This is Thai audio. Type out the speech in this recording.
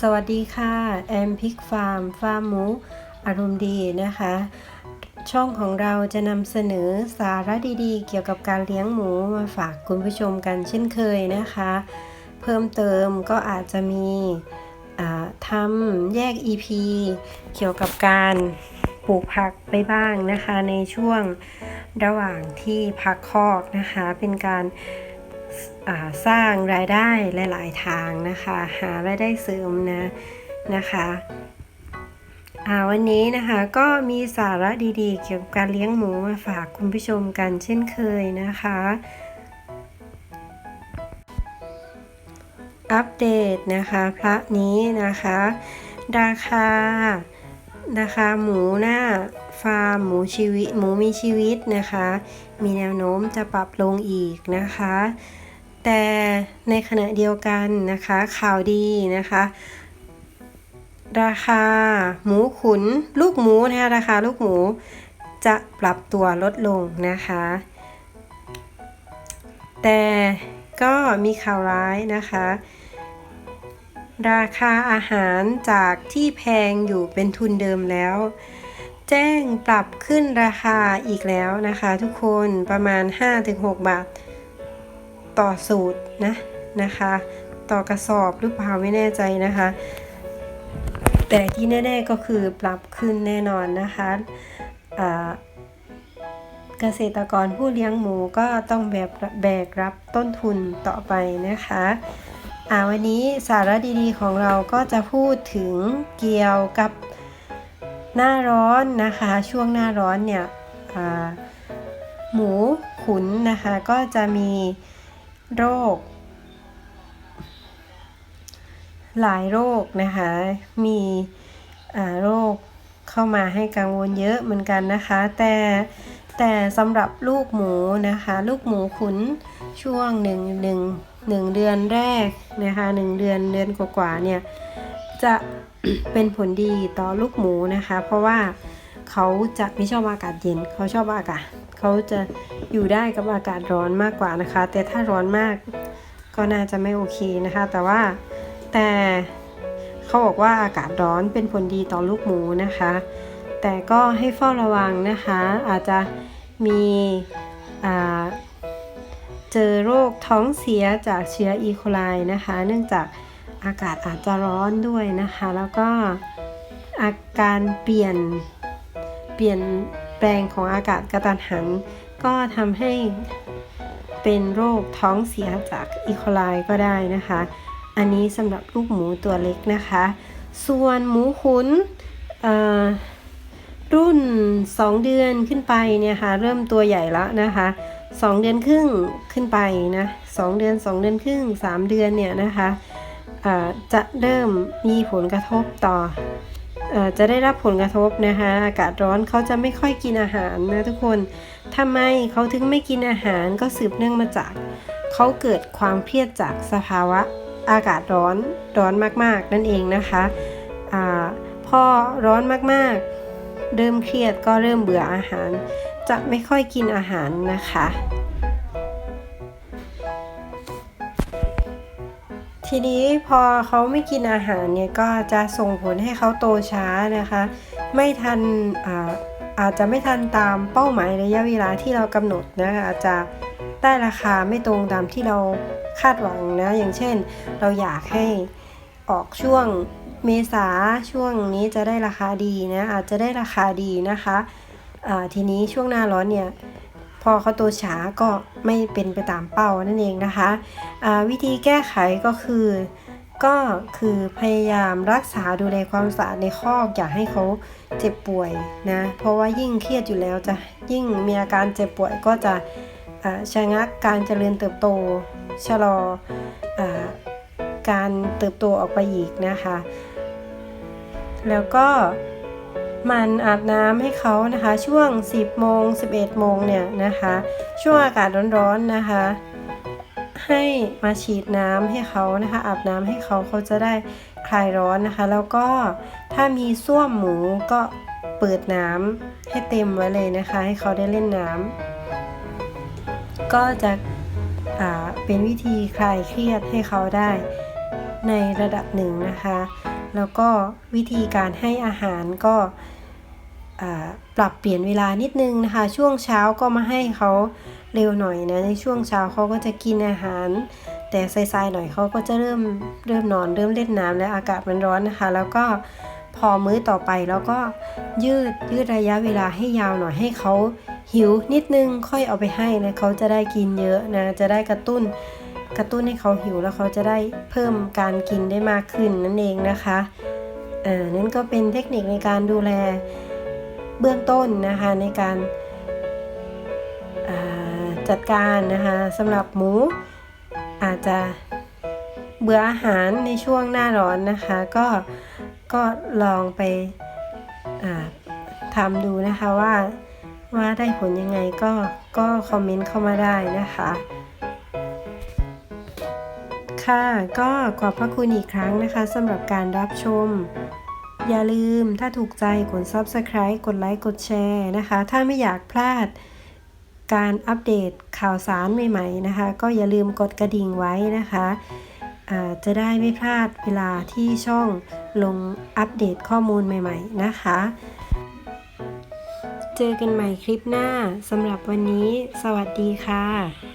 สวัสดีค่ะแอมพิกฟาร์มฟาร์มหมูอารมณ์ดีนะคะ ช่องของเราจะนำเสนอสาระดีๆ เกี่ยวกับการเลี้ยงหมูมาฝากคุณผู้ชมกันเช่นเคยนะคะ เพิ่มเติมก็อาจจะมีทำแยก EP เกี่ยวกับการปลูกผักไปบ้างนะคะ ในช่วงระหว่างที่พักคอกนะคะ เป็นการ สร้างรายได้หลาย ๆ ทางนะคะ หารายได้เสริมนะนะคะวันนี้นะคะก็มีสาระดีๆ เกี่ยวกับการเลี้ยงหมูมาฝากคุณผู้ชมกันเช่นเคยนะคะ อัปเดตนะคะพระนี้นะคะ ราคานะคะหมูหน้าฟาร์มหมูชีวิตหมูมีชีวิตนะคะ มีแนวโน้มจะปรับลงอีกนะคะ แต่ในขณะเดียวกันนะคะข่าวดีนะคะ ราคาหมูขุนลูกหมูนะคะราคาลูกหมูจะปรับตัวลดลงนะคะ แต่ก็มีข่าวร้ายนะคะ ราคาอาหารจากที่แพงอยู่เป็นทุนเดิมแล้ว แจ้งปรับขึ้นราคาอีกแล้วนะคะ ทุกคนประมาณ 5-6 บาท ต่อสูตรนะนะคะ ต่อกระสอบหรือเปล่าไม่แน่ใจนะคะ แต่ที่แน่ๆก็คือปรับขึ้นแน่นอนนะคะเกษตรกรผู้เลี้ยงหมูก็ต้องแบกแบกรับต้นทุนต่อไปนะคะอ่าวันนี้สาระดีๆของเราก็จะพูดถึงเกี่ยวกับหน้าร้อนนะคะ ช่วงหน้าร้อนเนี่ยหมูขุนนะคะก็จะมี โรค หลายโรคนะคะ มีโรคเข้ามาให้กังวลเยอะเหมือนกันนะคะ แต่แต่สำหรับลูกหมูนะคะ ลูกหมูขุนช่วงหนึ่งหนึ่งหนึ่งเดือนแรกนะคะหนึ่งเดือนเดือนกว่าๆเนี่ยจะเป็นผลดีต่อลูกหมูนะคะ เพราะว่า เขาจะไม่ชอบอากาศเย็น เขาชอบอากาศเขาจะอยู่ได้กับอากาศร้อนมากกว่านะคะ แต่ถ้าร้อนมากก็น่าจะไม่โอเคนะคะ แต่ว่าแต่เขาบอกว่าอากาศร้อนเป็นผลดีต่อลูกหมูนะคะ แต่ก็ให้เฝ้าระวังนะคะ อาจจะมีเจอโรคท้องเสียจากเชื้ออีโคไลนะคะ เนื่องจากอากาศอาจจะร้อนด้วยนะคะ แล้วก็อาการเปลี่ยน เปลี่ยนแปลงของอากาศกระตันหัน ก็ทำให้เป็นโรคท้องเสียจากอีโคไลก็ได้นะคะ อันนี้สำหรับลูกหมูตัวเล็กนะคะ ส่วนหมูขุนรุ่น 2 เดือนขึ้นไปเนี่ยค่ะเริ่มตัวใหญ่แล้วนะคะ2 เดือนครึ่งขึ้นไปนะ2เดือน 2 เดือนครึ่ง 3 เดือนเนี่ยนะคะจะเริ่มมีผลกระทบต่อ จะได้รับผลกระทบนะคะอากาศร้อนเขาจะไม่ค่อยกินอาหารนะทุกคนทำไมเขาถึงไม่กินอาหารก็สืบเนื่องมาจากเขาเกิดความเครียดจากสภาวะอากาศร้อนร้อนมากๆ นั่นเองนะคะอพอร้อนมากๆ เริ่มเครียดก็เริ่มเบื่ออาหาร จะไม่ค่อยกินอาหารนะคะ ทีนี้พอเขาไม่กินอาหารเนี่ยก็จะส่งผลให้เขาโตช้านะคะ ไม่ทันอาอาจจะไม่ทันตามเป้าหมายระยะเวลาที่เรากำหนดนะคะอาจจะได้ราคาไม่ตรงตามที่เราคาดหวังนะอย่างเช่น เราอยากให้ออกช่วงเมษาช่วงนี้จะได้ราคาดีนะอาจจะได้ราคาดีนะคะทีนี้ช่วงหน้าร้อนเนี่ย พอเขาโตช้าก็ไม่เป็นไปตามเป้านั่นเองนะคะอ่าวิธีแก้ไขก็คือก็คือพยายามรักษาดูแลความสะอาดในคอกอย่าให้เขาเจ็บป่วยนะเพราะว่ายิ่งเครียดอยู่แล้วจะยิ่งมีอาการเจ็บป่วยก็จะชะงักการเจริญเติบโตชะลออการเติบโตออกไปอีกนะคะ แล้วก็ มันอาบน้ำให้เขานะคะ ช่วง 10โมง11โมงเนี่ยนะคะ ช่วงอากาศร้อนๆนะคะ ให้มาฉีดน้ำให้เขานะคะ อาบน้ำให้เขาเขาจะได้คลายร้อนนะคะ แล้วก็ถ้ามีส้วมหมูก็เปิดน้ำให้เต็มไว้เลยนะคะ ให้เขาได้เล่นน้ำก็จะเป็นวิธีคลายเครียดให้เขาได้ในระดับหนึ่งนะคะ แล้วก็วิธีการให้อาหารก็ ปรับเปลี่ยนเวลานิดนึงนะคะ ช่วงเช้าก็มาให้เขาเร็วหน่อยนะในช่วงเช้าเขาก็จะกินอาหาร แต่สายๆหน่อยเขาก็จะเริ่มเริ่มนอนเริ่มเล่นน้ำแล้วอากาศมันร้อนนะคะ แล้วก็พอมื้อต่อไปแล้วก็ยืดยืดระยะเวลาให้ยาวหน่อยให้เขาหิวนิดนึงค่อยเอาไปให้นะเขาจะได้กินเยอะนะจะได้กระตุ้นกระตุ้นให้เขาหิวแล้วเขาจะได้เพิ่มการกินได้มากขึ้นนั่นเองนะคะเออนั่นก็เป็นเทคนิคในการดูแล เบื้องต้นนะคะในการาจัดการนะคะสำหรับหมูอาจจะเบื่ออาหารในช่วงหน้าร้อนนะคะ ก็ก็ลองไปทำดูนะคะว่าว่าได้ผลยังไงก็ก็คอมเมนต์เข้ามาได้นะคะ ค่ะก็ขอบพระคุณอีกครั้งนะคะสำหรับการรับชม อย่าลืมถ้าถูกใจกด Subscribe กดไลค์กดแชร์นะคะ ถ้าไม่อยากพลาดการอัปเดตข่าวสารใหม่ๆนะคะ ก็อย่าลืมกดกระดิ่งไว้นะคะอ่าจะได้ไม่พลาดเวลาที่ช่องลงอัปเดตข้อมูลใหม่ๆนะคะ เจอกันใหม่คลิปหน้าสำหรับวันนี้ สวัสดีค่ะ